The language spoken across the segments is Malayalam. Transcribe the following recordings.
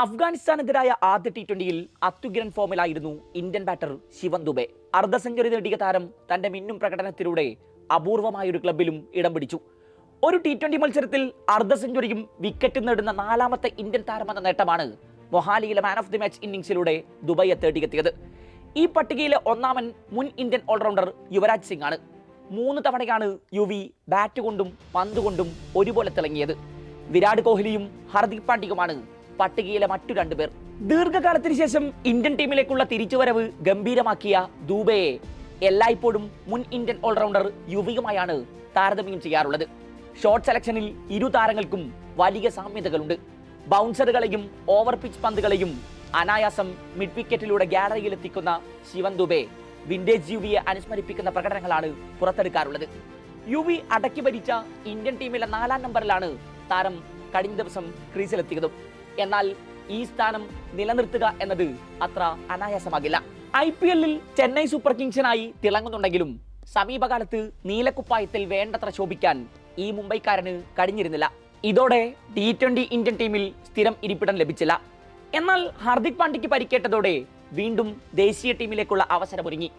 അഫ്ഗാനിസ്ഥാനെതിരായ ആദ്യ ടി ട്വന്റിയിൽ അത്യുഗ്രൻ ഫോമിലായിരുന്നു ഇന്ത്യൻ ബാറ്റർ ശിവൻ ദുബെ. അർദ്ധ സെഞ്ചുറി നേടിയ താരം തന്റെ മിന്നും പ്രകടനത്തിലൂടെ അപൂർവമായൊരു ക്ലബിലും ഇടം പിടിച്ചു. ഒരു ടി ട്വന്റി മത്സരത്തിൽ അർദ്ധ സെഞ്ചുറിയും വിക്കറ്റ് നേടുന്ന നാലാമത്തെ ഇന്ത്യൻ താരമെന്ന നേട്ടമാണ് മൊഹാലിയിലെ മാൻ ഓഫ് ദി മാച്ച് ഇന്നിംഗ്സിലൂടെ ദുബൈയെ തേടിയെത്തിയത് ഈ പട്ടികയിലെ ഒന്നാമൻ മുൻ ഇന്ത്യൻ ഓൾറൗണ്ടർ യുവരാജ് സിംഗ് ആണ്. മൂന്ന് തവണയാണ് യു വി ബാറ്റ് കൊണ്ടും പന്ത് കൊണ്ടും ഒരുപോലെ തിളങ്ങിയത്. വിരാട് കോഹ്ലിയും ഹർദിക് പാണ്ഡ്യയുമാണ് പട്ടികയിലെ മറ്റു രണ്ടുപേർ ദീർഘകാലത്തിന് ശേഷം ഇന്ത്യൻ ടീമിലേക്കുള്ള തിരിച്ചുവരവ് ഗംഭീരമാക്കിയ ദൂബയെ എല്ലായ്പ്പോഴും മുൻ ഇന്ത്യൻ ഓൾറൗണ്ടർ യുവിയുമായാണ് താരതമ്യം ചെയ്യാറുള്ളത്. ഷോർട്ട് സെലക്ഷനിൽ ഇരു താരങ്ങൾക്കും വലിയ സാമ്യതകളുണ്ട്. ബൗൺസറുകളെയും ഓവർ പിച്ച് പന്തുകളെയും അനായാസം മിഡ് വിക്കറ്റിലൂടെ ഗാലറിയിൽ എത്തിക്കുന്ന ശിവൻ ദുബെ വിന്റേജ് യുവിയെ അനുസ്മരിപ്പിക്കുന്ന പ്രകടനങ്ങളാണ് പുറത്തെടുക്കാറുള്ളത്. യുവി അടക്കി ഭരിച്ച ഇന്ത്യൻ ടീമിലെ നാലാം നമ്പറിലാണ് താരം കഴിഞ്ഞ ദിവസം ക്രീസിലെത്തിയതും എന്നാൽ ഈ സ്ഥാനം നിലനിർത്തുക എന്നത് അത്ര അനായാസമാകില്ല. ഐ പി എല്ലിൽ ചെന്നൈ സൂപ്പർ കിങ്സിനായി തിളങ്ങുന്നുണ്ടെങ്കിലും സമീപകാലത്ത് നീലക്കുപ്പായത്തിൽ വേണ്ടത്ര ശോഭിക്കാൻ ഈ മുംബൈക്കാരന് കഴിഞ്ഞിരുന്നില്ല. ഇതോടെ ടി ട്വന്റി ഇന്ത്യൻ ടീമിൽ സ്ഥിരം ഇരിപ്പിടം ലഭിച്ചില്ല. എന്നാൽ ഹാർദിക് പാണ്ഡ്യയ്ക്ക് പരിക്കേറ്റതോടെ വീണ്ടും ദേശീയ ടീമിലേക്കുള്ള അവസരമൊരുങ്ങി.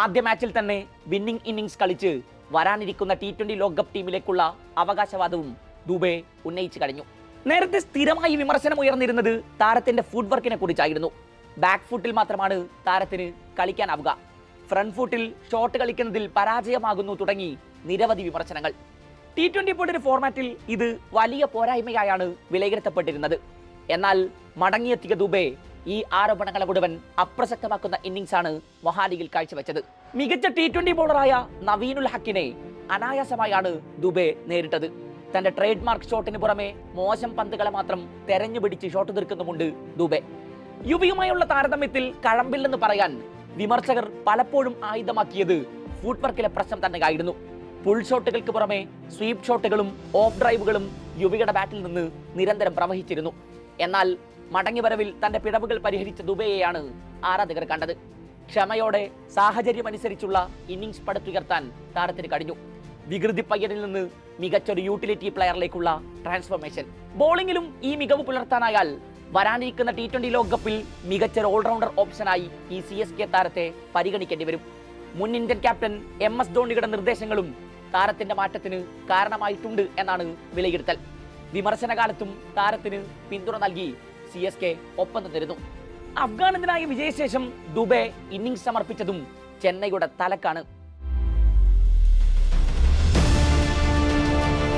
ആദ്യ മാച്ചിൽ തന്നെ വിന്നിംഗ് ഇന്നിംഗ്സ് കളിച്ച് വരാനിരിക്കുന്ന ടി ട്വന്റി ലോകകപ്പ് ടീമിലേക്കുള്ള അവകാശവാദവും ദുബെ ഉന്നയിച്ചു കഴിഞ്ഞു. നേരത്തെ സ്ഥിരമായി വിമർശനം ഉയർന്നിരുന്നത് താരത്തിന്റെ ഫുഡ് വർക്കിനെ കുറിച്ചായിരുന്നു. ബാക്ക് ഫുട്ടിൽ മാത്രമാണ് താരത്തിന് കളിക്കാനാവുക. ഫ്രണ്ട് ഫുട്ടിൽ ഷോട്ട് കളിക്കുന്നതിൽ പരാജയമാകുന്നു തുടങ്ങി നിരവധി വിമർശനങ്ങൾ. ടി ട്വന്റി പോലൊരു ഫോർമാറ്റിൽ ഇത് വലിയ പോരായ്മയായാണ് വിലയിരുത്തപ്പെട്ടിരുന്നത്. എന്നാൽ മടങ്ങിയെത്തിയ ദുബെ ഈ ആരോപണങ്ങളെ മുഴുവൻ അപ്രസക്തമാക്കുന്ന ഇന്നിംഗ്സാണ് മൊഹാലിയിൽ കാഴ്ചവെച്ചത്. മികച്ച ടി ട്വന്റി ബോളറായ നവീനുൽ ഹക്കിനെ അനായാസമായാണ് ദുബെ നേരിട്ടത്. തന്റെ ട്രേഡ് മാർക്ക് ഷോട്ടിന് പുറമെ മോശം പന്തുകളെ മാത്രം തെരഞ്ഞു പിടിച്ച് ഷോട്ട് തീർക്കുന്നുമുണ്ട് ദുബെ. യുവിയുമായുള്ള താരതമ്യത്തിൽ കഴമ്പില്ലെന്ന് പറയാൻ വിമർശകർ പലപ്പോഴും ആയുധമാക്കിയത് ഫുട് വർക്കിലെ പ്രശ്നം തന്നെയായിരുന്നു. പുൾ ഷോട്ടുകൾക്ക് പുറമെ സ്വീപ് ഷോട്ടുകളും ഓഫ് ഡ്രൈവുകളും യുവിയുടെ ബാറ്റിൽ നിന്ന് നിരന്തരം പ്രവഹിച്ചിരുന്നു. എന്നാൽ മടങ്ങിവരവിൽ തന്റെ പിഴവുകൾ പരിഹരിച്ച ദുബെയെയാണ് ആരാധകർ കണ്ടത്. ക്ഷമയോടെ സാഹചര്യമനുസരിച്ചുള്ള ഇന്നിംഗ്സ് പടുത്തുയർത്താൻ താരത്തിന് കഴിഞ്ഞു. വികൃതി പയ്യനിൽ നിന്ന് മികച്ചൊരു യൂട്ടിലിറ്റി പ്ലെയറിലേക്കുള്ള ട്രാൻസ്ഫോർമേഷൻ ബോളിംഗിലും ഈ മികവ് പുലർത്താനായാൽ വരാനിരിക്കുന്ന ടി ട്വന്റി ലോകകപ്പിൽ മികച്ചൊരു ഓൾറൗണ്ടർ ഓപ്ഷനായി ഈ സി എസ് കെ താരത്തെ പരിഗണിക്കേണ്ടി വരും. മുൻ ഇന്ത്യൻ ക്യാപ്റ്റൻ എം എസ് ധോണിയുടെ നിർദ്ദേശങ്ങളും താരത്തിന്റെ മാറ്റത്തിന് കാരണമായിട്ടുണ്ട് എന്നാണ് വിലയിരുത്തൽ. വിമർശനകാലത്തും താരത്തിന് പിന്തുണ നൽകി സി എസ് കെ ഒപ്പം നിന്നിരുന്നു. അഫ്ഗാനിതനായ വിജയശേഷം ദുബെ ഇന്നിംഗ്സ് സമർപ്പിച്ചതും ചെന്നൈയുടെ തലക്കാണ്.